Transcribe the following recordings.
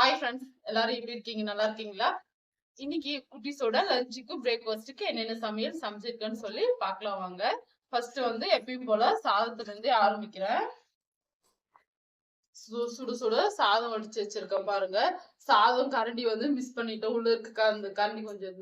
Hi friends எல்லாரும் எப்படி இருக்கீங்க? நல்லா இருக்கீங்களா? இன்னைக்கு குட்டீஸோட லஞ்சுக்கு பிரேக்ஃபாஸ்ட்டுக்கு என்னென்ன சமையல் சமைச்சிருக்கேன்னு சொல்லி பார்க்கலாம் வாங்க. ஃபர்ஸ்ட் வந்து எப்பயும் போல சாதத்துலேருந்தே ஆரம்பிக்கிறேன். சு- சுடு சுடு சாதம் வடிச்சு வச்சிருக்கேன் பாருங்க. சாதம் கரண்டி வந்து மிஸ் பண்ணிட்டோம் உள்ள இருக்க அந்த கரண்டி கொஞ்சம்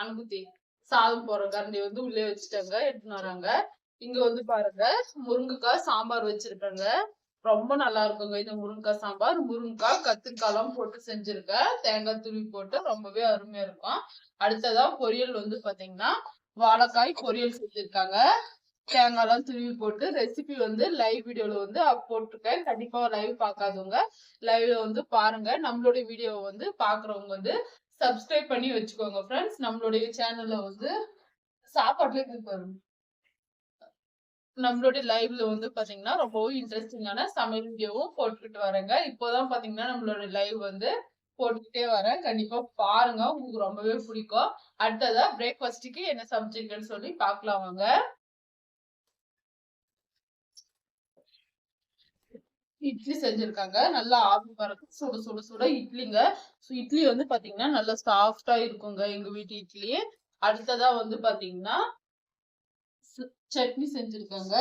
அனுபூத்தி சாதம் போற கரண்டி வந்து உள்ளே வச்சுட்டாங்க எடுத்துன்னு வராங்க. இங்க வந்து பாருங்க முருங்கைக்காய் சாம்பார் வச்சிருக்காங்க. ரொம்ப நல்லா இருக்குங்க. இந்த முருங்கைக்காய் சாம்பார். முருங்கைக்காய் கத்திரிக்காய்லாம் போட்டு செஞ்சிருக்கேன் தேங்காய் துருவி போட்டு ரொம்பவே அருமையா இருக்கும். அடுத்ததா பொரியல் வந்து பாத்தீங்கன்னா வாழைக்காய் பொரியல் செஞ்சிருக்காங்க. தேங்காய்லாம் துருவி போட்டு ரெசிபி வந்து லைவ் வீடியோல வந்து போட்டிருக்கேன். கண்டிப்பா லைவ் பார்க்காதவங்க லைவ்ல வந்து பாருங்க. நம்மளுடைய வீடியோவை வந்து பாக்குறவங்க வந்து சப்ஸ்கிரைப் பண்ணி வச்சுக்கோங்க ஃப்ரெண்ட்ஸ் நம்மளுடைய சேனல்ல வந்து சாப்பாட்டுல இருக்கு பாருங்க. நம்மளுடைய லைவ்ல வந்து பாத்தீங்கன்னா ரொம்பவும் இன்ட்ரெஸ்டிங்கான சமையல் வீடியோவும் போட்டுக்கிட்டு வரேங்க. இப்போதான் பாத்தீங்கன்னா நம்மளோட லைவ் வந்து போட்டுக்கிட்டே வரேன். கண்டிப்பா பாருங்க. உங்களுக்கு ரொம்பவே பிடிக்கும். அடுத்ததா பிரேக்ஃபாஸ்டுக்கு என்ன சமைச்சிருக்கேன்னு சொல்லி பாக்கலாம் வாங்க. இட்லி செஞ்சிருக்காங்க. நல்லா ஆவி பறக்கு சுட சுட சுட இட்லிங்க. இட்லி வந்து பாத்தீங்கன்னா நல்லா சாஃப்டா இருக்குங்க எங்க வீட்டு இட்லி. அடுத்ததா வந்து பாத்தீங்கன்னா சட்னி செஞ்சிருக்காங்க.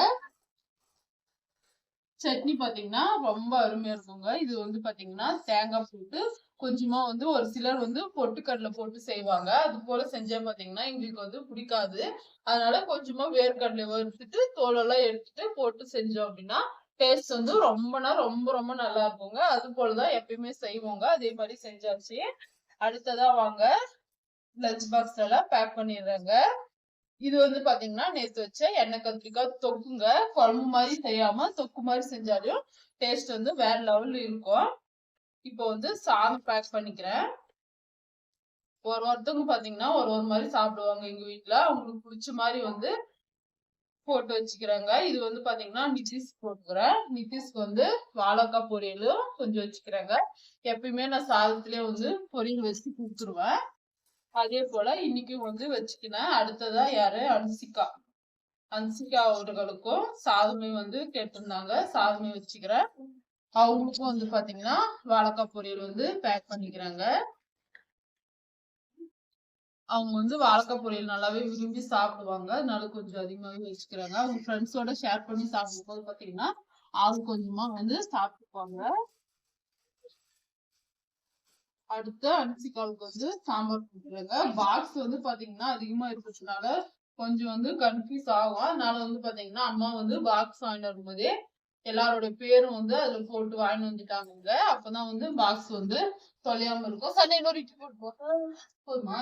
சட்னி பாத்தீங்கன்னா ரொம்ப அருமையா இருக்குங்க. இது வந்து பாத்தீங்கன்னா தேங்காய் போட்டு கொஞ்சமா வந்து ஒரு சிலர் வந்து பொட்டுக்கடலை போட்டு செய்வாங்க. அது போல செஞ்சா பாத்தீங்கன்னா எங்களுக்கு வந்து பிடிக்காது. அதனால கொஞ்சமா வேர்க்கடலை வறுத்துட்டு தோலெல்லாம் எடுத்துட்டு போட்டு செஞ்சோம் அப்படின்னா டேஸ்ட் வந்து ரொம்பனா ரொம்ப ரொம்ப நல்லா இருக்குங்க. அது போலதான் எப்பயுமே செய்வோங்க. அதே மாதிரி செஞ்சாச்சு. அடுத்ததா வாங்க லஞ்ச் பாக்ஸ் எல்லாம் பேக் பண்ணிடுறாங்க. இது வந்து பாத்தீங்கன்னா நேத்து வச்ச எண்ணெய் கத்திரிக்காய் தொக்குங்க. குழம்பு மாதிரி செய்யாம தொக்கு மாதிரி செஞ்சாலும் டேஸ்ட் வந்து வேற லெவல்ல இருக்கும். இப்போ வந்து சாதம் பேக் பண்ணிக்கிறேன். ஒரு ஒருத்தவங்க பாத்தீங்கன்னா ஒரு ஒரு மாதிரி சாப்பிடுவாங்க எங்க வீட்டுல அவங்களுக்கு பிடிச்ச மாதிரி வந்து போட்டு வச்சுக்கிறாங்க. இது வந்து பாத்தீங்கன்னா நிதிஷ் போட்டுக்கிறேன். நிதிஷ்க்கு வந்து வாழைக்காய் பொரியலும் கொஞ்சம் வச்சுக்கிறாங்க. எப்பயுமே நான் சாதத்திலே வந்து பொரியல் வச்சு கொடுத்துருவேன். அதே போல இன்னைக்கும் வந்து வச்சுக்கினேன் அடுத்ததா யாரு? அன்சிகா. அன்சிகா அவர்களுக்கும் சாதுமை வந்து கேட்டிருந்தாங்க. சாதுமை வச்சுக்கிறேன் அவங்களுக்கும் வந்து பாத்தீங்கன்னா வாழைக்காய் பொரியல் வந்து பேக் பண்ணிக்கிறாங்க. அவங்க வந்து வாழைக்காய் பொரியல் நல்லாவே விரும்பி சாப்பிடுவாங்க. அதனால கொஞ்சம் அதிகமாவே வச்சுக்கிறாங்க. அவங்க ஃப்ரெண்ட்ஸோட ஷேர் பண்ணி சாப்பிடும்போது பாத்தீங்கன்னா ஆள் கொஞ்சமா வந்து சாப்பிட்டுப்பாங்க. அடுத்து அன்சிகாவுக்கு வந்து சாம்பார் கொடுத்துருங்க பாக்ஸ் வந்து பாத்தீங்கன்னா அதிகமா இருக்கிறதுனால கொஞ்சம் வந்து கன்ஃபியூஸ் ஆகும். அதனால வந்து பாத்தீங்கன்னா அம்மா வந்து பாக்ஸ் வாங்கிட்டு வரும்போதே எல்லாரோட பேரும் வந்து அதுல போட்டு வாங்கிட்டு வந்துட்டாங்க அப்பதான் வந்து பாக்ஸ் வந்து தொலையாம இருக்கும். சண்டை இன்னொரு இட்டு போட்டு போதுமா?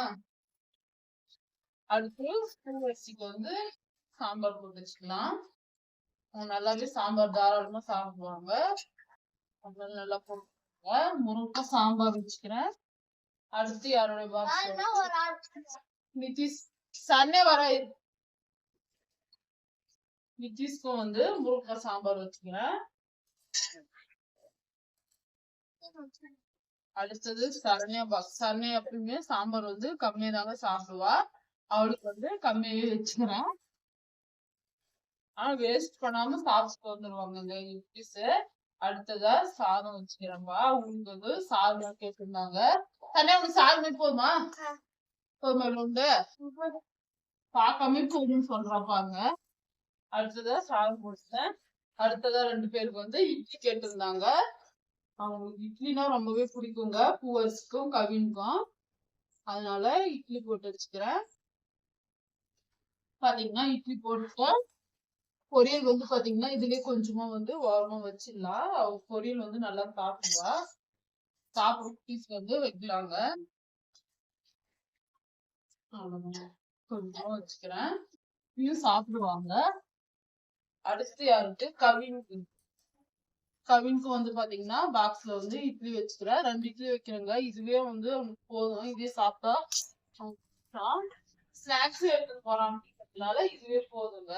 அடுத்து பூவரசிக்கு வந்து சாம்பார் போட்டு வச்சுக்கலாம். அவங்க நல்லாவே சாம்பார் தாராளமா சாப்பிடுவாங்க. அதனால நல்லா போட்டு முருங்கை சாம்பார் வச்சுக்கிறேன். அடுத்து யாரோட பாக்ஸ் நிதிஷ் சன்னே வர நிதிஷ்க்கும் வந்து முருங்கை சாம்பார் வச்சுக்கிறேன். அடுத்தது சரண்யா பாக்ஸ் சரண்யா எப்பயுமே சாம்பார் வந்து கம்மியா தாங்க சாப்பிடுவா. அவளுக்கு வந்து கம்மியாவே வச்சுக்கிறேன். ஆனா வேஸ்ட் பண்ணாம சாப்பிட்டு வந்துருவாங்க நிதிஷ் அடுத்ததா சாதம் வச்சுக்கிறேன்பா. உங்களுக்கு சாதம் கேட்டிருந்தாங்க. சரண்யா உனக்கு சாதமே போதுமா? போதுமா உண்டு பார்க்காம போதும்னு சொல்றாப்பாங்க அடுத்ததா சாதம் போட்டுட்டேன். அடுத்ததா ரெண்டு பேருக்கு வந்து இட்லி கேட்டிருந்தாங்க. அவங்களுக்கு இட்லினா ரொம்பவே பிடிக்குங்க. பூவரசுக்கும் கவினுக்கும். அதனால இட்லி போட்டு வச்சுக்கிறேன். பாத்தீங்கன்னா இட்லி போட்டுட்டேன். பொரியல் வந்து பாத்தீங்கன்னா இதுலயே கொஞ்சமா வந்து ஓரமா வச்சிடலாம். அவ பொரியல் வந்து நல்லா சாப்பிடுவா. சாப்பிட பீஸ் வந்து வைக்கலாங்க. கொஞ்சமா வச்சுக்கிறேன். இப்பயும் சாப்பிடுவாங்க. அடுத்து யாருக்கு? கவினுக்கு. கவினுக்கு வந்து பாத்தீங்கன்னா பாக்ஸ்ல வந்து இட்லி வச்சுக்கிறேன். ரெண்டு இட்லி வைக்கிறேங்க. இதுவே வந்து அவனுக்கு போதும். இதே சாப்பிட்டா ஸ்நாக்ஸ் எடுத்துட்டு போறான்றதுனால இதுவே போதுங்க.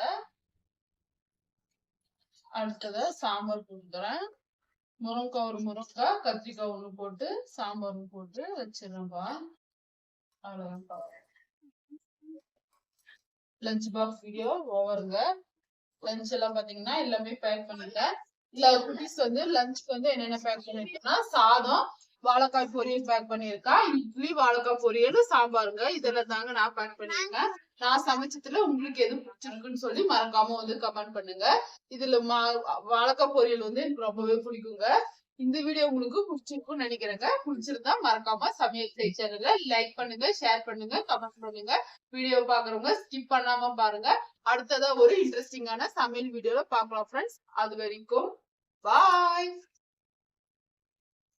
அடுத்தது சாம்பார் குடுக்குறேன். முருங்கைக்காய் ஒரு முருங்கைக்காய் கத்திரிக்காய் ஒண்ணு போட்டு சாம்பார் போட்டு வச்சிடறேன்ப்பா. அவ்வளவுதான்ப்பா லஞ்ச் பாக்ஸ் வீடியோ ஓவருங்க. லஞ்ச் எல்லாம் பாத்தீங்கன்னா எல்லாமே பேக் பண்ணிட்டேன். இல்ல குட்டீஸ் வந்து லஞ்சுக்கு வந்து என்னென்ன பேக் பண்ணிருக்கேன்னா சாதம் வாழைக்காய் பொரியல் பேக் பண்ணியிருக்கேன் இட்லி வாழைக்காய் பொரியல் சாம்பாருங்க. இதெல்லாம் தாங்க நான் பேக் பண்ணிருக்கேன் நான் சமைச்சதுல உங்களுக்கு எது பிடிச்சிருக்குன்னு சொல்லி மறக்காம வந்து கமெண்ட் பண்ணுங்க. இதுல மா வாழைக்காய் பொரியல் வந்து எனக்கு ரொம்பவே பிடிக்குங்க. இந்த வீடியோ உங்களுக்கு பிடிச்சிருக்கும்னு நினைக்கிறேங்க. பிடிச்சிருந்தா மறக்காம சமையல் செய் சேனல்ல லைக் பண்ணுங்க ஷேர் பண்ணுங்க கமெண்ட் பண்ணுங்க. வீடியோ பாக்குறவங்க ஸ்கிப் பண்ணாம பாருங்க. அடுத்ததா ஒரு இன்ட்ரெஸ்டிங்கான சமையல் வீடியோல பாக்கலாம் ஃப்ரெண்ட்ஸ் அது வரைக்கும் பாய்